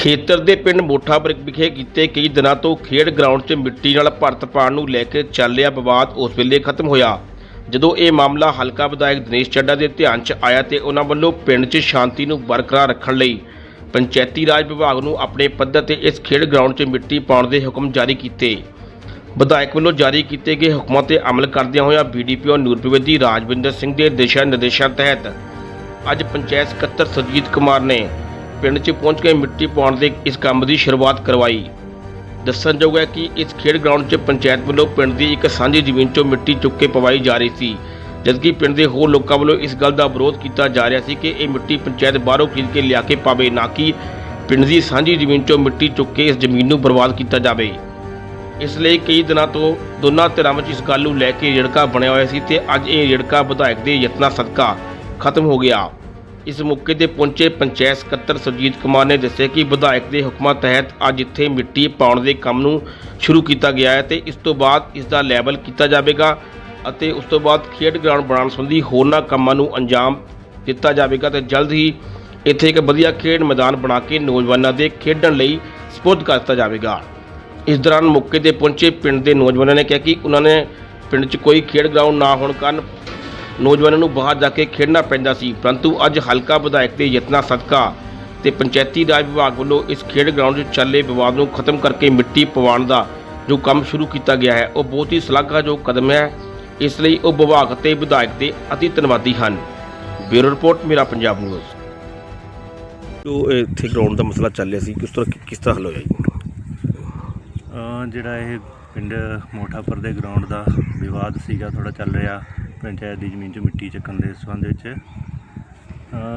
ਖੇਤਰ ਦੇ ਪਿੰਡ ਮੋਠਾਪੁਰ ਵਿਖੇ ਕੀਤੇ ਕਈ ਦਿਨਾਂ ਤੋਂ ਖੇਡ ਗਰਾਊਂਡ 'ਚ ਮਿੱਟੀ ਨਾਲ ਭਰਤ ਪਾਉਣ ਨੂੰ ਲੈ ਕੇ ਚੱਲ ਰਿਹਾ ਵਿਵਾਦ ਉਸ ਵੇਲੇ ਖਤਮ ਹੋਇਆ। ਜਦੋਂ ਇਹ ਮਾਮਲਾ ਹਲਕਾ ਵਿਧਾਇਕ ਦਿਨੇਸ਼ ਚੱਡਾ ਦੇ ਧਿਆਨ 'ਚ ਆਇਆ ਤੇ ਉਹਨਾਂ ਵੱਲੋਂ ਪਿੰਡ 'ਚ ਸ਼ਾਂਤੀ ਨੂੰ ਬਰਕਰਾਰ ਰੱਖਣ ਲਈ ਪੰਚਾਇਤੀ ਰਾਜ ਵਿਭਾਗ ਨੂੰ ਆਪਣੇ ਪੱਧਰ ਤੇ ਇਸ ਖੇਡ ਗਰਾਊਂਡ 'ਚ ਮਿੱਟੀ ਪਾਉਣ ਦੇ ਹੁਕਮ ਜਾਰੀ ਕੀਤੇ। ਵਿਧਾਇਕ ਵੱਲੋਂ ਜਾਰੀ ਕੀਤੇ ਗਏ ਹੁਕਮਾਂ ਤੇ ਅਮਲ ਕਰਦਿਆਂ ਹੋਇਆਂ ਬੀਡੀਪੀਓ ਨੂਰਪ੍ਰੀਤ ਰਾਜਵਿੰਦਰ ਸਿੰਘ ਦੇ ਦਿਸ਼ਾ ਨਿਰਦੇਸ਼ਾਂ ਤਹਿਤ ਅੱਜ ਪੰਚਾਇਤ ਸਕੱਤਰ ਸੁਰਜੀਤ ਕੁਮਾਰ ਨੇ ਪਿੰਡ 'ਚ ਪਹੁੰਚ ਕੇ ਮਿੱਟੀ ਪਾਉਣ ਦੇ ਇਸ ਕੰਮ ਦੀ ਸ਼ੁਰੂਆਤ ਕਰਵਾਈ। ਦੱਸਣਯੋਗ ਹੈ ਕਿ ਇਸ ਖੇਡ ਗਰਾਊਂਡ 'ਚ ਪੰਚਾਇਤ ਵੱਲੋਂ ਪਿੰਡ ਦੀ ਇੱਕ ਸਾਂਝੀ ਜ਼ਮੀਨ 'ਚੋਂ ਮਿੱਟੀ ਚੁੱਕ ਕੇ ਪਵਾਈ ਜਾ ਰਹੀ ਸੀ, ਜਦਕਿ ਪਿੰਡ ਦੇ ਹੋਰ ਲੋਕਾਂ ਵੱਲੋਂ ਇਸ ਗੱਲ ਦਾ ਵਿਰੋਧ ਕੀਤਾ ਜਾ ਰਿਹਾ ਸੀ ਕਿ ਇਹ ਮਿੱਟੀ ਪੰਚਾਇਤ ਬਾਹਰੋਂ ਖਰੀਦ ਕੇ ਲਿਆ ਕੇ ਪਾਵੇ, ਨਾ ਕਿ ਪਿੰਡ ਦੀ ਸਾਂਝੀ ਜ਼ਮੀਨ 'ਚੋਂ ਮਿੱਟੀ ਚੁੱਕ ਕੇ ਇਸ ਜ਼ਮੀਨ ਨੂੰ ਬਰਬਾਦ ਕੀਤਾ ਜਾਵੇ। ਇਸ ਲਈ ਕਈ ਦਿਨਾਂ ਤੋਂ ਦੋਨਾਂ ਧਿਰਾਂ ਵਿੱਚ ਇਸ ਗੱਲ ਨੂੰ ਲੈ ਕੇ ਰੜਕਾ ਬਣਿਆ ਹੋਇਆ ਸੀ ਤੇ ਅੱਜ ਇਹ ਰੜਕਾ ਵਿਧਾਇਕ ਦੇ ਯਤਨਾਂ ਸਦਕਾ ਖਤਮ ਹੋ ਗਿਆ। ਇਸ ਮੌਕੇ ਤੇ ਪਹੁੰਚੇ ਪੰਚਾਇਤ ਸਕੱਤਰ ਸੁਰਜੀਤ ਕੁਮਾਰ ਨੇ ਦੱਸਿਆ ਕਿ ਵਿਧਾਇਕ ਦੇ ਹੁਕਮਾਂ ਤਹਿਤ ਅੱਜ ਇੱਥੇ ਮਿੱਟੀ ਪਾਉਣ ਦੇ ਕੰਮ ਨੂੰ ਸ਼ੁਰੂ ਕੀਤਾ ਗਿਆ ਹੈ ਤੇ ਇਸ ਤੋਂ ਬਾਅਦ ਇਸ ਦਾ ਲੈਵਲ ਕੀਤਾ ਜਾਵੇਗਾ ਅਤੇ ਉਸ ਤੋਂ ਬਾਅਦ ਖੇਡ ਗਰਾਊਂਡ ਬਣਾਉਣ ਸੰਬੰਧੀ ਹੋਰਨਾਂ ਕੰਮਾਂ ਨੂੰ ਅੰਜਾਮ ਦਿੱਤਾ ਜਾਵੇਗਾ ਤੇ ਜਲਦ ਹੀ ਇੱਥੇ ਇੱਕ ਵਧੀਆ ਖੇਡ ਮੈਦਾਨ ਬਣਾ ਕੇ ਨੌਜਵਾਨਾਂ ਦੇ ਖੇਡਣ ਲਈ ਸਪੁਰਦ ਕਰ ਦਿੱਤਾ ਜਾਵੇਗਾ। ਇਸ ਦੌਰਾਨ ਮੌਕੇ ਤੇ ਪਹੁੰਚੇ ਪਿੰਡ ਦੇ ਨੌਜਵਾਨਾਂ ਨੇ ਕਿਹਾ ਕਿ ਉਹਨਾਂ ਨੇ ਪਿੰਡ 'ਚ ਕੋਈ ਖੇਡ ਗਰਾਊਂਡ ਨਾ ਹੋਣ ਕਾਰਨ ਨੌਜਵਾਨਾਂ ਨੂੰ ਬਾਹਰ ਜਾ ਕੇ ਖੇਡਣਾ ਪੈਂਦਾ ਸੀ ਪਰੰਤੂ ਅੱਜ ਹਲਕਾ ਵਿਧਾਇਕ ਦੇ ਯਤਨਾਂ ਸਦਕਾ ਤੇ ਪੰਚਾਇਤੀ ਰਾਜ ਵਿਭਾਗ ਵੱਲੋਂ ਇਸ ਖੇਡ ਗਰਾਊਂਡ 'ਚ ਚੱਲੇ ਵਿਵਾਦ ਨੂੰ ਖਤਮ ਕਰਕੇ ਮਿੱਟੀ ਪਵਾਉਣ ਦਾ ਜੋ ਕੰਮ ਸ਼ੁਰੂ ਕੀਤਾ ਗਿਆ ਹੈ ਉਹ ਬਹੁਤ ਹੀ ਸ਼ਲਾਘਾਯੋਗ ਕਦਮ ਹੈ। ਇਸ ਲਈ ਉਹ ਵਿਭਾਗ ਤੇ ਵਿਧਾਇਕ ਦੇ ਅਤੀ ਧੰਨਵਾਦੀ ਹਨ। ਬਿਊਰੋ ਰਿਪੋਰਟ ਮੇਰਾ ਪੰਜਾਬ ਨਿਊਜ਼। ਜੋ ਇੱਥੇ ਗਰਾਊਂਡ ਦਾ ਮਸਲਾ ਚੱਲ ਰਿਹਾ ਸੀ ਕਿਸ ਤਰ੍ਹਾਂ ਕਿਸ ਤਰ੍ਹਾਂ ਹੱਲ ਹੋਇਆ ਜੀ? ਅ, ਜਿਹੜਾ ਇਹ ਪਿੰਡ ਮੋਠਾਪੁਰ ਦੇ ਗਰਾਊਂਡ ਦਾ ਵਿਵਾਦ ਸੀਗਾ ਥੋੜਾ ਚੱਲ ਰਿਹਾ। ਪੰਚਾਇਤ ਦੀ ਜ਼ਮੀਨ 'ਚ ਮਿੱਟੀ ਚੱਕਣ ਦੇ ਸੰਬੰਧ ਵਿੱਚ।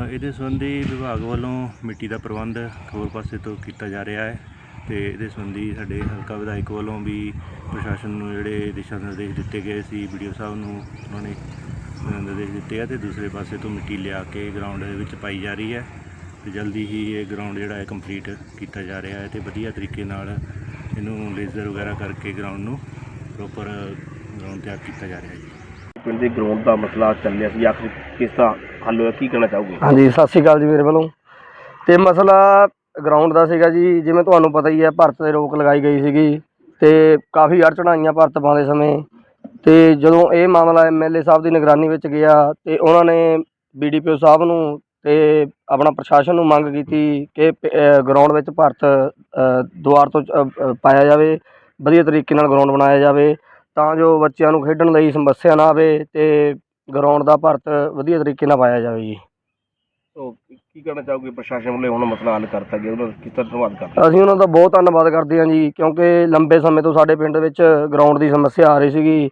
ਇਹਦੇ ਸੰਬੰਧੀ ਵਿਭਾਗ ਵੱਲੋਂ ਮਿੱਟੀ ਦਾ ਪ੍ਰਬੰਧ ਹੋਰ ਪਾਸੇ ਤੋਂ ਕੀਤਾ ਜਾ ਰਿਹਾ ਹੈ ਤੇ ਇਹਦੇ ਸੰਬੰਧੀ ਸਾਡੇ ਹਲਕਾ ਵਿਧਾਇਕ ਵੱਲੋਂ ਵੀ ਪ੍ਰਸ਼ਾਸਨ ਨੂੰ ਜਿਹੜੇ ਦਿਸ਼ਾ ਨਿਰਦੇਸ਼ ਦਿੱਤੇ ਗਏ ਸੀ, ਵੀਡੀਓ ਸਾਹਿਬ ਨੂੰ ਉਹਨਾਂ ਨੇ ਨਿਰਦੇਸ਼ ਦਿੱਤੇ ਆ ਤੇ ਦੂਸਰੇ ਪਾਸੇ ਤੋਂ ਮਿੱਟੀ ਲਿਆ ਕੇ ਗਰਾਊਂਡ ਦੇ ਵਿੱਚ ਪਾਈ ਜਾ ਰਹੀ ਹੈ ਤੇ ਜਲਦੀ ਹੀ ਇਹ ਗਰਾਊਂਡ ਜਿਹੜਾ ਹੈ ਕੰਪਲੀਟ ਕੀਤਾ ਜਾ ਰਿਹਾ ਹੈ ਤੇ ਵਧੀਆ ਤਰੀਕੇ ਨਾਲ ਇਹਨੂੰ ਲੇਜ਼ਰ ਵਗੈਰਾ ਕਰਕੇ ਗਰਾਊਂਡ ਨੂੰ ਪ੍ਰੋਪਰ ਗਰਾਊਂਡ ਤਿਆਰ ਕੀਤਾ ਜਾ ਰਿਹਾ ਹੈ ਜੀ। ਪਿੰਡ ਦੇ ਗਰਾਊਂਡ ਦਾ ਮਸਲਾ ਚੱਲ ਰਿਹਾ ਸੀ। ਆਖਿਰ ਕਿਸ ਤਰ੍ਹਾਂ ਹੱਲ ਹੋਇਆ, ਕੀ ਕਹਿਣਾ ਚਾਹੋਗੇ? ਹਾਂਜੀ, ਸਤਿ ਸ਼੍ਰੀ ਅਕਾਲ ਜੀ ਮੇਰੇ ਵੱਲੋਂ। ਤੇ ਮਸਲਾ ਗਰਾਊਂਡ ਦਾ ਸੀਗਾ ਜੀ, ਜਿਵੇਂ ਤੁਹਾਨੂੰ ਪਤਾ ਹੀ ਹੈ, ਭਾਰਤ ਤੇ ਰੋਕ ਲਗਾਈ ਗਈ ਸੀਗੀ ਤੇ ਕਾਫੀ ਅੜਚਣਾਂ ਆਈਆਂ ਭਾਰਤ ਪਾਉਂਦੇ ਸਮੇਂ। ਤੇ ਜਦੋਂ ਇਹ ਮਾਮਲਾ ਐਮਐਲਏ ਸਾਹਿਬ ਦੀ ਨਿਗਰਾਨੀ ਵਿੱਚ ਗਿਆ ਤੇ ਉਹਨਾਂ ਨੇ ਬੀਡੀਪੀਓ ਸਾਹਿਬ ਨੂੰ ਤੇ ਆਪਣਾ ਪ੍ਰਸ਼ਾਸਨ ਨੂੰ ਮੰਗ ਕੀਤੀ ਕਿ ਗਰਾਊਂਡ ਵਿੱਚ ਭਾਰਤ ਦੁਆਰ ਤੋਂ ਪਾਇਆ ਜਾਵੇ, ਵਧੀਆ ਤਰੀਕੇ ਨਾਲ ਗਰਾਊਂਡ ਬਣਾਇਆ ਜਾਵੇ। ਤਾਂ ਜੋ ਬੱਚਿਆਂ ਨੂੰ ਖੇਡਣ ਲਈ ਸਮੱਸਿਆ ਨਾ ਆਵੇ ਤੇ ਗਰਾਊਂਡ ਦਾ ਭਾਰਤ ਵਧੀਆ ਤਰੀਕੇ ਨਾਲ ਪਾਇਆ ਜਾਵੇ ਜੀ। ਤੋ ਕੀ ਕਹਿਣਾ ਚਾਹੋਗੇ? ਪ੍ਰਸ਼ਾਸਨ ਵੱਲੋਂ ਹੁਣ ਮਸਲਾ ਹੱਲ ਕਰਤਾ ਗਿਆ ਉਹਨਾਂ ਦਾ ਕਿਸ ਤਰ੍ਹਾਂ ਧੰਨਵਾਦ ਕਰਦੇ ਅਸੀਂ ਉਹਨਾਂ ਦਾ ਬਹੁਤ ਧੰਨਵਾਦ ਕਰਦੇ ਹਾਂ ਜੀ ਕਿਉਂਕਿ ਲੰਬੇ ਸਮੇਂ ਤੋਂ ਸਾਡੇ ਪਿੰਡ ਵਿੱਚ ਗਰਾਊਂਡ ਦੀ ਸਮੱਸਿਆ ਆ ਰਹੀ ਸੀਗੀ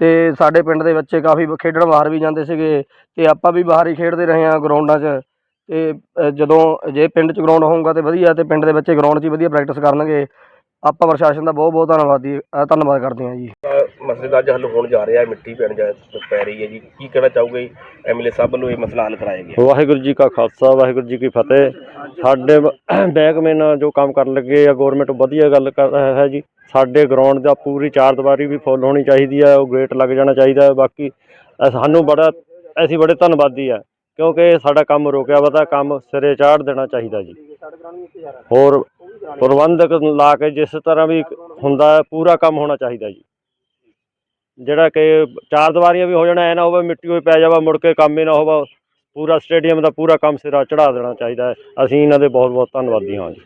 ਤੇ ਸਾਡੇ ਪਿੰਡ ਦੇ ਬੱਚੇ ਕਾਫੀ ਖੇਡਣ ਬਾਹਰ ਵੀ ਜਾਂਦੇ ਸੀਗੇ ਤੇ ਆਪਾਂ ਵੀ ਬਾਹਰ ਹੀ ਖੇਡਦੇ ਰਹੇ ਹਾਂ ਗਰਾਊਂਡਾਂ 'ਚ ਤੇ ਜਦੋਂ ਜੇ ਪਿੰਡ 'ਚ ਗਰਾਊਂਡ ਹੋਊਗਾ ਤੇ ਵਧੀਆ ਤੇ ਪਿੰਡ ਦੇ ਬੱਚੇ ਗਰਾਊਂਡ 'ਚ ਹੀ ਵਧੀਆ ਪ੍ਰੈਕਟਿਸ ਕਰਨਗੇ। ਆਪਾਂ ਪ੍ਰਸ਼ਾਸਨ ਦਾ ਬਹੁਤ ਬਹੁਤ ਧੰਨਵਾਦੀ ਅ, ਧੰਨਵਾਦ ਕਰਦੇ ਹਾਂ ਜੀ। ਮਸਲੇ ਦਾ ਅੱਜ ਹੱਲ ਹੋਣ ਜਾ ਰਿਹਾ ਹੈ ਮਿੱਟੀ ਪੈਣ ਜਾ ਪੈ ਰਹੀ ਹੈ ਜੀ। ਕੀ ਕਹਿਣਾ ਚਾਹੋਗੇ ਐਮਐਲਏ ਸਾਹਿਬ ਵੱਲੋਂ ਇਹ ਮਸਲਾ ਹੱਲ ਕਰਾਇਆ ਗਿਆ? ਵਾਹਿਗੁਰੂ ਜੀ ਕਾ ਖਾਲਸਾ ਵਾਹਿਗੁਰੂ ਜੀ ਕੀ ਫਤਿਹ। ਸਾਡੇ ਬੈਕਮੈਨ ਜੋ ਕੰਮ ਕਰਨ ਲੱਗੇ ਆ ਗਵਰਨਮੈਂਟ ਵਧੀਆ ਗੱਲ ਕਰ ਰਿਹਾ ਹੈ ਜੀ। ਸਾਡੇ ਗਰਾਊਂਡ ਦਾ ਪੂਰੀ ਚਾਰ ਦੀਵਾਰੀ ਵੀ ਫੁੱਲ ਹੋਣੀ ਚਾਹੀਦੀ ਹੈ ਉਹ ਗੇਟ ਲੱਗ ਜਾਣਾ ਚਾਹੀਦਾ ਹੈ। ਬਾਕੀ ਅ- ਸਾਨੂੰ ਬੜਾ ਅਸੀਂ ਬੜੇ ਧੰਨਵਾਦੀ ਆ ਕਿਉਂਕਿ ਸਾਡਾ ਕੰਮ ਰੁਕਿਆ ਵਾ ਤਾਂ ਕੰਮ ਸਿਰੇ ਚਾੜ ਦੇਣਾ ਚਾਹੀਦਾ ਜੀ। ਹੋਰ ਪ੍ਰਬੰਧਕ ਲਾ ਕੇ ਜਿਸ ਤਰ੍ਹਾਂ ਵੀ ਹੁੰਦਾ ਹੈ, ਪੂਰਾ ਕੰਮ ਹੋਣਾ ਚਾਹੀਦਾ ਜੀ। ਜਿਹੜਾ ਕਿ ਚਾਰ ਦੀਵਾਰੀਆਂ ਵੀ ਹੋ ਜਾਣਾ ਐ ਨਾ ਹੋਵੇ ਮਿੱਟੀ ਹੋਈ ਪੈ ਜਾਵਾ ਮੁੜ ਕੇ ਕੰਮ ਹੀ ਨਾ ਹੋਵਾ ਪੂਰਾ ਸਟੇਡੀਅਮ ਦਾ ਪੂਰਾ ਕੰਮ ਸਿਰਾ ਚੜਾ ਦੇਣਾ ਚਾਹੀਦਾ ਹੈ। ਅਸੀਂ ਇਹਨਾਂ ਦੇ ਬਹੁਤ ਬਹੁਤ ਧੰਨਵਾਦੀ ਹਾਂ ਜੀ।